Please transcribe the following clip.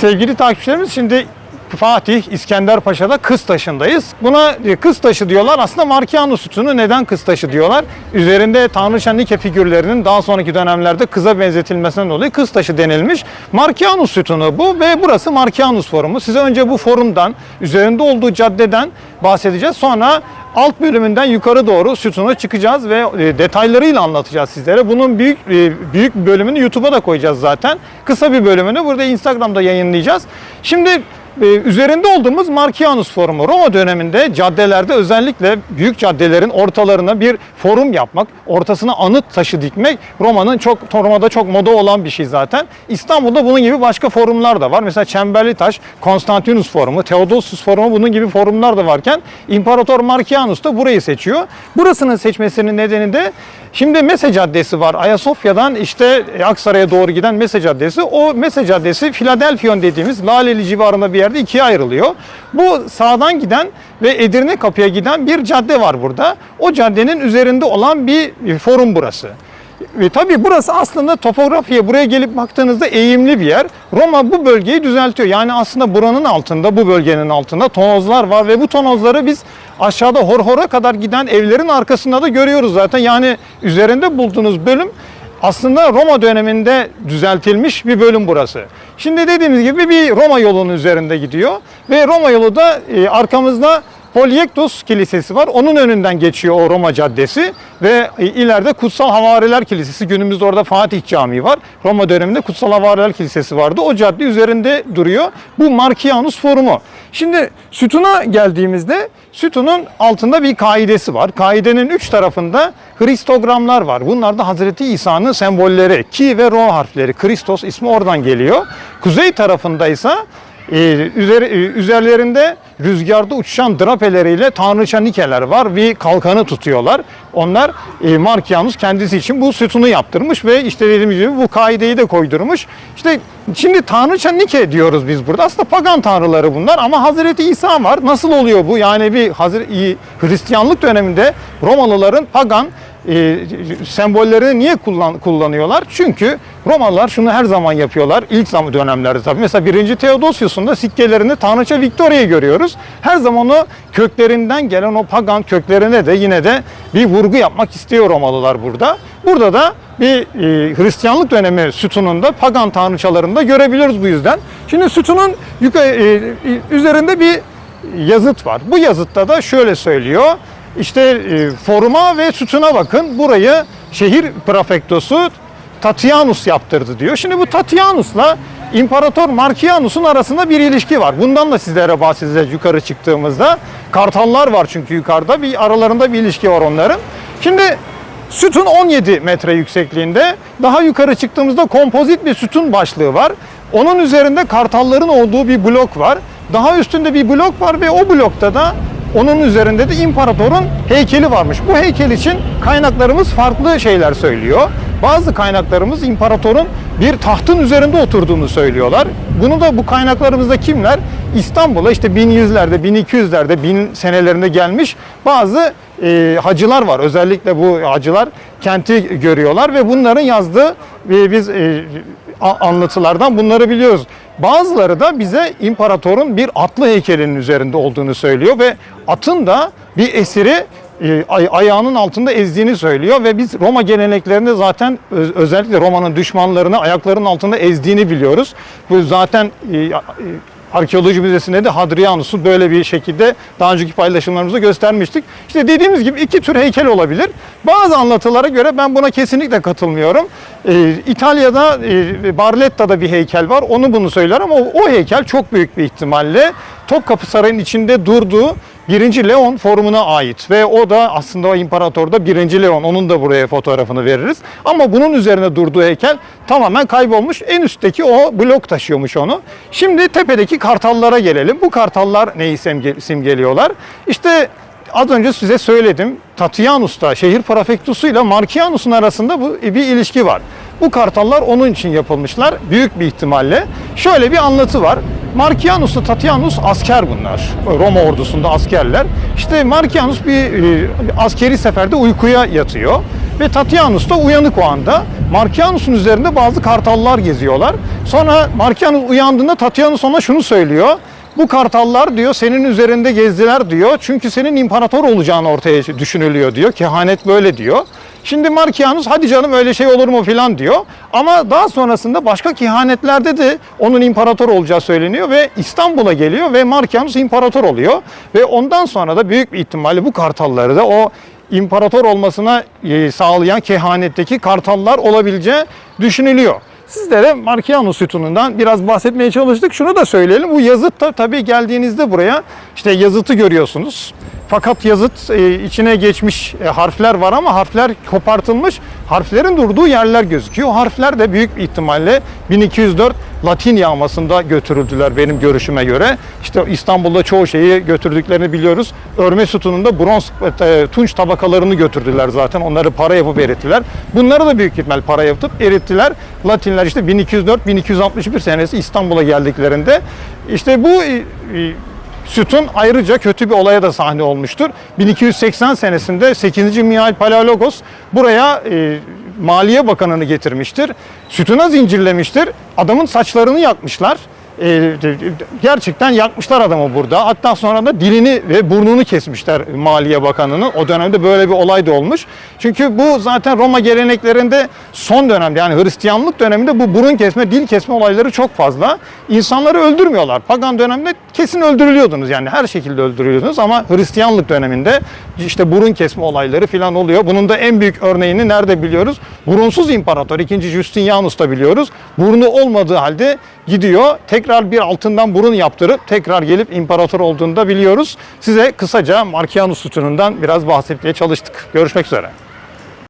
Sevgili takipçilerimiz şimdi Fatih İskender Paşa'da kız taşındayız. Buna e, kız taşı diyorlar. Aslında Markianus sütunu neden kız taşı diyorlar? Üzerinde Tanrıça Nike figürlerinin daha sonraki dönemlerde kıza benzetilmesinden dolayı kız taşı denilmiş. Markianus sütunu bu ve burası Markianus forumu. Size önce bu forumdan, üzerinde olduğu caddeden bahsedeceğiz. Sonra alt bölümünden yukarı doğru sütuna çıkacağız ve e, detaylarıyla anlatacağız sizlere. Bunun büyük e, büyük bölümünü YouTube'a da koyacağız zaten. Kısa bir bölümünü burada Instagram'da yayınlayacağız. Şimdi e, üzerinde olduğumuz Markianus Forumu Roma döneminde caddelerde özellikle büyük caddelerin ortalarına bir forum yapmak, ortasına anıt taşı dikmek Roma'nın çok Roma'da çok moda olan bir şey zaten. İstanbul'da bunun gibi başka forumlar da var. Mesela Çemberli Taş, Konstantinus Forumu, Theodosius Forumu bunun gibi forumlar da varken İmparator Markianus da burayı seçiyor. Burasının seçmesinin nedeni de Şimdi Mese Caddesi var. Ayasofya'dan işte Aksaray'a doğru giden Mese Caddesi. O Mese Caddesi Philadelphion dediğimiz Laleli civarında bir yerde ikiye ayrılıyor. Bu sağdan giden ve Edirne Kapı'ya giden bir cadde var burada. O caddenin üzerinde olan bir forum burası. Ve tabii burası aslında topografiye buraya gelip baktığınızda eğimli bir yer. Roma bu bölgeyi düzeltiyor. Yani aslında buranın altında, bu bölgenin altında tonozlar var ve bu tonozları biz aşağıda Horhor'a kadar giden evlerin arkasında da görüyoruz zaten. Yani üzerinde bulduğunuz bölüm aslında Roma döneminde düzeltilmiş bir bölüm burası. Şimdi dediğimiz gibi bir Roma yolunun üzerinde gidiyor ve Roma yolu da e, arkamızda Polyektos Kilisesi var. Onun önünden geçiyor o Roma Caddesi ve e, ileride Kutsal Havariler Kilisesi. Günümüzde orada Fatih Camii var. Roma döneminde Kutsal Havariler Kilisesi vardı. O cadde üzerinde duruyor. Bu Markianus Forumu. Şimdi sütuna geldiğimizde sütunun altında bir kaidesi var. Kaidenin üç tarafında Hristogramlar var. Bunlar da Hazreti İsa'nın sembolleri. Ki ve Ro harfleri. Kristos ismi oradan geliyor. Kuzey tarafında ise ee, üzeri, e, üzerlerinde rüzgarda uçuşan drapeleriyle tanrıça nikeler var ve kalkanı tutuyorlar. Onlar e, Markianus kendisi için bu sütunu yaptırmış ve işte dediğim gibi bu kaideyi de koydurmuş. İşte şimdi tanrıça nike diyoruz biz burada. Aslında pagan tanrıları bunlar ama Hazreti İsa var. Nasıl oluyor bu? Yani bir Hazreti Hristiyanlık döneminde Romalıların pagan e, sembollerini niye kullan, kullanıyorlar? Çünkü Romalılar şunu her zaman yapıyorlar. İlk zaman dönemlerde tabii. Mesela 1. Theodosius'un da sikkelerinde Tanrıça Victoria'yı görüyoruz. Her zaman o köklerinden gelen o pagan köklerine de yine de bir vurgu yapmak istiyor Romalılar burada. Burada da bir e, Hristiyanlık dönemi sütununda pagan tanrıçalarını da görebiliyoruz bu yüzden. Şimdi sütunun yukarı, e, üzerinde bir yazıt var. Bu yazıtta da şöyle söylüyor. İşte e, foruma ve sütuna bakın. Burayı şehir prefektosu Tatianus yaptırdı diyor. Şimdi bu Tatianus'la İmparator Markianus'un arasında bir ilişki var. Bundan da sizlere bahsedeceğiz yukarı çıktığımızda. Kartallar var çünkü yukarıda bir aralarında bir ilişki var onların. Şimdi sütun 17 metre yüksekliğinde. Daha yukarı çıktığımızda kompozit bir sütun başlığı var. Onun üzerinde kartalların olduğu bir blok var. Daha üstünde bir blok var ve o blokta da onun üzerinde de imparatorun heykeli varmış. Bu heykel için kaynaklarımız farklı şeyler söylüyor. Bazı kaynaklarımız imparatorun bir tahtın üzerinde oturduğunu söylüyorlar. Bunu da bu kaynaklarımızda kimler? İstanbul'a işte 1100'lerde, 1200'lerde, 1000 senelerinde gelmiş bazı e, hacılar var. Özellikle bu hacılar kenti görüyorlar ve bunların yazdığı e, biz e, anlatılardan bunları biliyoruz. Bazıları da bize imparatorun bir atlı heykelinin üzerinde olduğunu söylüyor ve atın da bir esiri ayağının altında ezdiğini söylüyor ve biz Roma geleneklerinde zaten özellikle Roma'nın düşmanlarını ayaklarının altında ezdiğini biliyoruz. Bu zaten e, Arkeoloji Müzesi'nde de Hadrianus'u böyle bir şekilde daha önceki paylaşımlarımızda göstermiştik. İşte dediğimiz gibi iki tür heykel olabilir. Bazı anlatılara göre ben buna kesinlikle katılmıyorum. İtalya'da e, Barletta'da bir heykel var. Onu bunu söyler ama o heykel çok büyük bir ihtimalle Topkapı Sarayı'nın içinde durduğu 1. Leon formuna ait ve o da aslında o imparatorda 1. Leon. Onun da buraya fotoğrafını veririz. Ama bunun üzerine durduğu heykel tamamen kaybolmuş. En üstteki o blok taşıyormuş onu. Şimdi tepedeki kartallara gelelim. Bu kartallar neyi simgeliyorlar? İşte az önce size söyledim. Tatianus'ta şehir prefektusuyla Markianus'un arasında bu bir ilişki var. Bu kartallar onun için yapılmışlar büyük bir ihtimalle. Şöyle bir anlatı var. Markianus'la Tatianus asker bunlar. Roma ordusunda askerler. İşte Markianus bir e, askeri seferde uykuya yatıyor ve Tatianus da uyanık o anda. Markianus'un üzerinde bazı kartallar geziyorlar. Sonra Markianus uyandığında Tatianus ona şunu söylüyor. Bu kartallar diyor senin üzerinde gezdiler diyor. Çünkü senin imparator olacağın ortaya düşünülüyor diyor. Kehanet böyle diyor. Şimdi Markianus hadi canım öyle şey olur mu filan diyor. Ama daha sonrasında başka kehanetlerde de onun imparator olacağı söyleniyor ve İstanbul'a geliyor ve Markianus imparator oluyor. Ve ondan sonra da büyük bir ihtimalle bu kartalları da o imparator olmasına e, sağlayan kehanetteki kartallar olabileceği düşünülüyor. Sizlere Markianus sütunundan biraz bahsetmeye çalıştık. Şunu da söyleyelim. Bu yazıt da tabii geldiğinizde buraya işte yazıtı görüyorsunuz. Fakat yazıt e, içine geçmiş e, harfler var ama harfler kopartılmış. Harflerin durduğu yerler gözüküyor. Harfler de büyük ihtimalle 1204 Latin yağmasında götürüldüler benim görüşüme göre. İşte İstanbul'da çoğu şeyi götürdüklerini biliyoruz. Örme sütununda bronz e, tunç tabakalarını götürdüler zaten. Onları para yapıp erittiler. Bunları da büyük ihtimal para yapıp erittiler. Latinler işte 1204-1261 senesi İstanbul'a geldiklerinde işte bu e, e, Sütun ayrıca kötü bir olaya da sahne olmuştur. 1280 senesinde 8. Mihail Palaiologos buraya e, Maliye Bakanı'nı getirmiştir. Sütuna zincirlemiştir. Adamın saçlarını yakmışlar. E, de- gerçekten yakmışlar adamı burada. Hatta sonra da dilini ve burnunu kesmişler Maliye Bakanı'nın. O dönemde böyle bir olay da olmuş. Çünkü bu zaten Roma geleneklerinde son dönemde yani Hristiyanlık döneminde bu burun kesme, dil kesme olayları çok fazla. İnsanları öldürmüyorlar. Pagan dönemde kesin öldürülüyordunuz yani her şekilde öldürülüyordunuz ama Hristiyanlık döneminde işte burun kesme olayları falan oluyor. Bunun da en büyük örneğini nerede biliyoruz? Burunsuz imparator 2. Justinianus'ta biliyoruz. Burnu olmadığı halde gidiyor. Tekrar bir altından burun yaptırıp tekrar gelip imparator olduğunu da biliyoruz. Size kısaca Markianus sütunundan biraz bahsetmeye çalıştık. Görüşmek üzere.